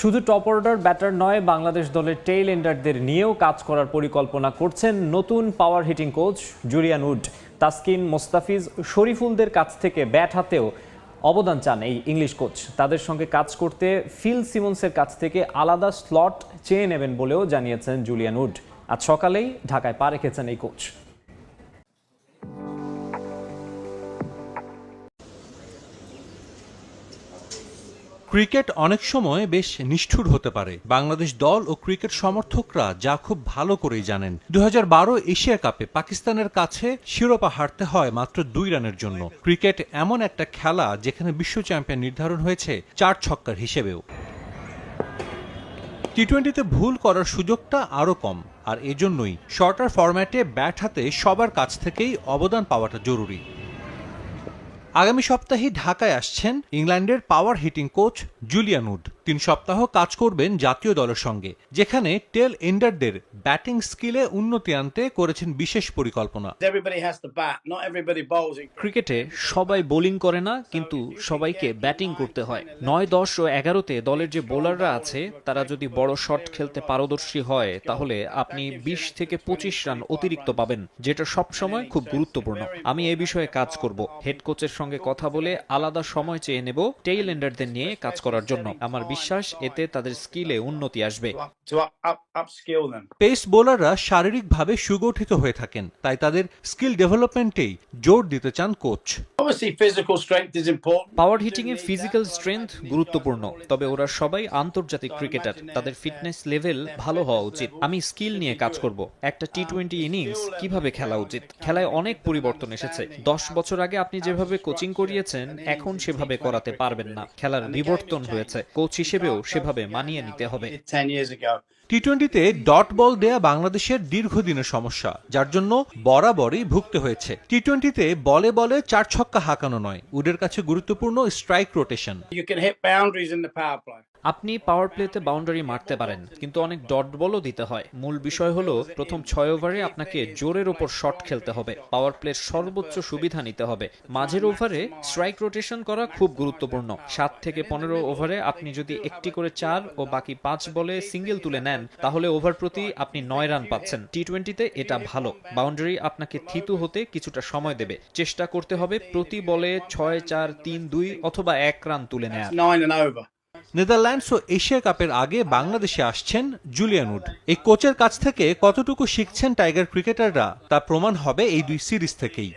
শুধু top order batter নয়, বাংলাদেশ দলের টেইল এন্ডারদের নিয়েও কাজ করার পরিকল্পনা করছেন নতুন power hitting coach Julian Wood Taskin Mustafiz শরীফুলদের কাছ থেকে ব্যাট হাতেও অবদান চান এই ইংলিশ কোচ তাদের সঙ্গে কাজ করতে ফিল সিমন্সের কাছ থেকে আলাদা স্লট চেয়ে নেবেন বলেও জানিয়েছেন জুলিয়ান উড আজ সকালেই ঢাকায় পা রেখেছেন এই কোচ ক্রিকেট অনেক সময় বেশ নিষ্ঠুর হতে পারে। বাংলাদেশ দল ও ক্রিকেট সমর্থকরা যা খুব ভালো করেই জানেন। দু হাজার বারো এশিয়া কাপে পাকিস্তানের কাছে শিরোপা হারতে হয় মাত্র দুই রানের জন্য। ক্রিকেট এমন একটা খেলা যেখানে বিশ্ব চ্যাম্পিয়ন নির্ধারণ হয়েছে চার ছক্কার হিসেবেও। টি টোয়েন্টিতে ভুল করার সুযোগটা আরও কম। আর এজন্যই শর্টার ফরম্যাটে ব্যাট হাতে সবার কাছ থেকেই অবদান পাওয়াটা জরুরি। আগামী সপ্তাহে ঢাকায় আসছেন ইংল্যান্ডের power hitting coach Julian Wood তিন সপ্তাহ কাজ করবেন জাতীয় দলের সঙ্গে যেখানে টেল এন্ডারদের ব্যাটিং স্কিলে উন্নতি আনতে করেছেন বিশেষ পরিকল্পনা। ক্রিকেটে সবাই বোলিং করে না কিন্তু সবাইকে ব্যাটিং করতে হয়। নয় দশ ও এগারোতে দলের যে বোলাররা আছে তারা যদি বড় শট খেলতে পারদর্শী হয় তাহলে আপনি বিশ থেকে পঁচিশ রান অতিরিক্ত পাবেন যেটা সবসময় খুব গুরুত্বপূর্ণ। আমি এ বিষয়ে কাজ করব। হেড কোচের সঙ্গে কথা বলে আলাদা সময় চেয়ে নেব টেইল এন্ডারদের নিয়ে কাজ করার জন্য। আমার বিশ্বাস এতে তাদের স্কিলে উন্নতি আসবে. পেস বোলাররা শারীরিকভাবে সুগঠিত হয়ে থাকেন তাই তাদের স্কিল ডেভেলপমেন্টেই জোর দিতে চান coach Obviously, physical strength is important. Power hitting A physical strength গুরুত্বপূর্ণ তবে ওরা সবাই আন্তর্জাতিক ক্রিকেটার তাদের ফিটনেস লেভেল ভালো হওয়া উচিত। আমি স্কিল নিয়ে কাজ করব। একটা টি টোয়েন্টি ইনিংস কীভাবে খেলা উচিত? খেলায় অনেক পরিবর্তন এসেছে। দশ বছর আগে আপনি যেভাবে কোচিং করিয়েছেন এখন সেভাবে করাতে পারবেন না। খেলার বিবর্তন হয়েছে। কোচ হিসেবেও সেভাবে মানিয়ে নিতে হবে। টি টোয়েন্টিতে ডট বল দেয়া বাংলাদেশের দীর্ঘদিনের সমস্যা যার জন্য বরাবরই ভুগতে হয়েছে। টি টোয়েন্টিতে বলে বলে চার ছক্কা হাঁকানো নয় উডের কাছে গুরুত্বপূর্ণ স্ট্রাইক রোটেশন. আপনি পাওয়ার প্লেতে বাউন্ডারি মারতে পারেন কিন্তু অনেক ডট বলও দিতে হয়। মূল বিষয় হলো প্রথম ছয় ওভারে আপনাকে জোরের ওপর শট খেলতে হবে পাওয়ার প্লের সর্বোচ্চ সুবিধা নিতে হবে। মাঝের ওভারে স্ট্রাইক রোটেশন করা খুব গুরুত্বপূর্ণ। সাত থেকে পনেরো ওভারে আপনি যদি একটি করে চার ও বাকি পাঁচ বলে সিঙ্গেল তুলে নেন তাহলে ওভার প্রতি আপনি নয় রান পাচ্ছেন। টি টোয়েন্টিতে এটা ভালো। বাউন্ডারি আপনাকে থিতু হতে কিছুটা সময় দেবে। চেষ্টা করতে হবে প্রতি বলে ছয় চার তিন দুই অথবা এক রান তুলে নেয় নেদারল্যান্ডস ও এশিয়া কাপের আগে বাংলাদেশে আসছেন জুলিয়ান উড। এই কোচের কাছ থেকে কতটুকু শিখছেন টাইগার ক্রিকেটাররা তা প্রমাণ হবে এই দুই সিরিজ থেকেই।